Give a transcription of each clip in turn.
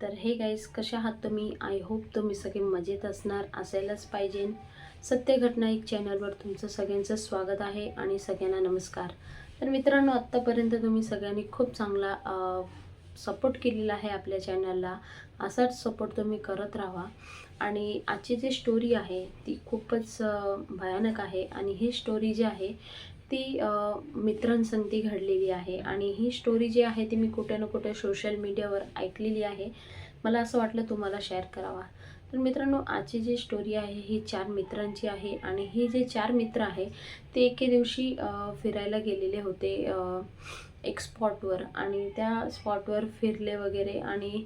तर हे गाईज कशा आहात तुम्ही? आय होप तुम्ही सगळे मजेत असणार असायलाच पाहिजे. सत्य घटना एक चॅनलवर तुमचं सगळ्यांचं स्वागत आहे आणि सगळ्यांना नमस्कार. तर मित्रांनो आत्तापर्यंत तुम्ही सगळ्यांनी खूप चांगला सपोर्ट केलेला आहे आपल्या चॅनलला असाच सपोर्ट तुम्ही करत राहा. आणि आजची जी स्टोरी आहे ती खूपच भयानक आहे. आणि ही स्टोरी जी आहे ती मित्रांसंगती घडलेली आहे. आणि ही स्टोरी जी आहे ती मी कुठे ना कुठे सोशल मीडियावर ऐकलेली आहे. मला असं वाटलं तुम्हाला शेअर करावा. तर मित्रांनो आजची जी स्टोरी आहे ही चार मित्रांची आहे. आणि हे जे चार मित्र आहे ते एके दिवशी फिरायला गेलेले होते एक स्पॉटवर आणि त्या स्पॉटवर फिरले वगैरे. आणि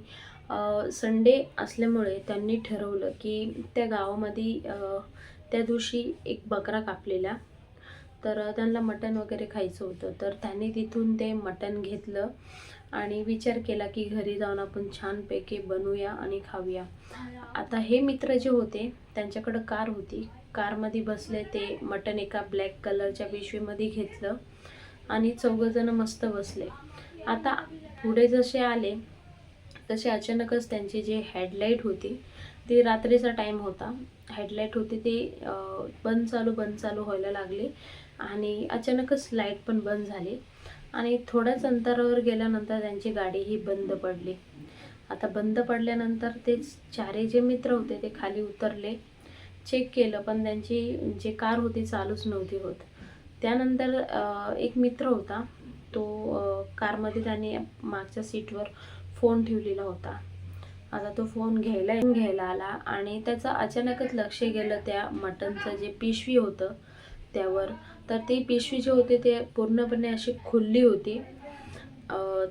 संडे असल्यामुळे त्यांनी ठरवलं की त्या गावामध्ये त्या दिवशी एक बकरा कापलेला. तर त्यांना मटण वगैरे खायचं होतं. तर त्यांनी तिथून ते मटण घेतलं आणि विचार केला की घरी जाऊन आपण छानपैकी बनवूया आणि खाऊया. आता हे मित्र जे होते त्यांच्याकडं कार होती. कारमध्ये बसले ते मटण एका ब्लॅक कलरच्या पिशवीमध्ये घेतलं आणि चौघंजणं मस्त बसले. आता पुढे जसे आले तसे अचानकच त्यांची जी हेडलाईट होती ती रात्रीचा टाईम होता. हेडलाईट होती ती बंद चालू बंद चालू व्हायला लागली. आणि अचानकच लाइट पण बंद झाली. आणि थोड्याच अंतरावर गेल्यानंतर त्यांची गाडी ही बंद पडली. आता बंद पडल्यानंतर ते चारे जे मित्र होते ते खाली उतरले. चेक केलं पण त्यांची जी कार होती चालूच नव्हती होत. त्यानंतर एक मित्र होता तो कारमध्ये त्याने मागच्या सीटवर फोन ठेवलेला होता. आता तो फोन घ्यायला घ्यायला आला आणि त्याचं अचानकच लक्ष गेलं त्या मटनचं जे पिशवी होतं त्यावर. तर ती पिशवी जी होती ते पूर्णपणे अशी खुल्ली होती.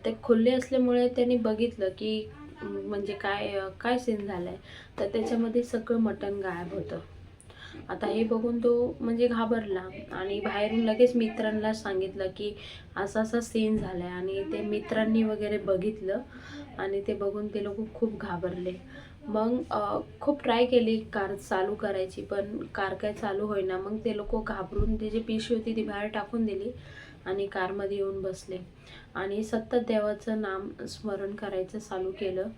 ते खुल्ली असल्यामुळे त्यांनी बघितलं की म्हणजे काय काय सीन झालं आहे तर त्याच्यामध्ये सगळं मटण गायब होतं. आता हे बघून तो म्हणजे घाबरला. आणि बाहेरून लगेच मित्रांना सांगितलं की असा असा सीन झाला आहे आणि ते मित्रांनी वगैरे बघितलं. आणि ते बघून ते लोक खूप घाबरले. मग खूप ट्राय केली कार चालू करायची. पण कार काय चालू होईना. मग ते लोक घाबरून ती जी पिशवी होती ती बाहेर टाकून दिली आणि कारमध्ये येऊन बसले. आणि सतत देवाचं नाम स्मरण करायचं चालू केलं.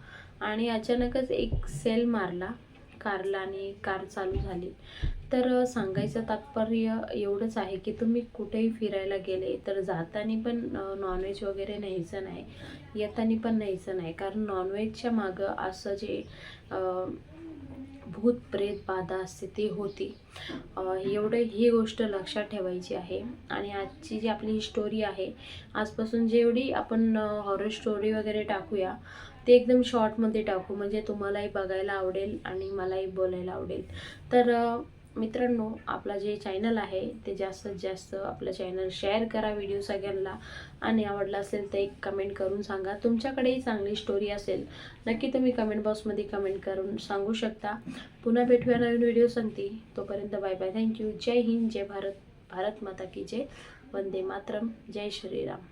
आणि अचानकच एक सेल मारला. कारला आणि कार चालू झाली. तर सांगायचं तात्पर्य एवढंच आहे की तुम्ही कुठेही फिरायला गेले तर जाताना पण नॉनव्हेज वगैरे न्यायचं नाही. येताना पण न्यायचं नाही. कारण नॉनव्हेजच्या मागं असं जे भूत प्रेत बाधा असते ती होती. एवढं ही गोष्ट लक्षात ठेवायची आहे. आणि आजची जी आपली ही स्टोरी आहे आजपासून जेवढी आपण हॉरर स्टोरी वगैरे टाकूया ते एकदम शॉर्टमध्ये टाकू. म्हणजे तुम्हालाही बघायला आवडेल आणि मलाही बोलायला आवडेल. तर मित्रांनो आपला जे चॅनल आहे ते जास्तीत जास्त आपलं चॅनल शेअर करा व्हिडिओ सगळ्यांना. आणि आवडला असेल तर एक कमेंट करून सांगा. तुमच्याकडेही चांगली स्टोरी असेल नक्की तुम्ही कमेंट बॉक्समध्ये कमेंट करून सांगू शकता. पुन्हा भेटूया नवीन व्हिडिओ सांगते. तोपर्यंत बाय बाय थँक्यू जय हिंद जय भारत. भारत माता की जय. वंदे मातरम. जय श्रीराम.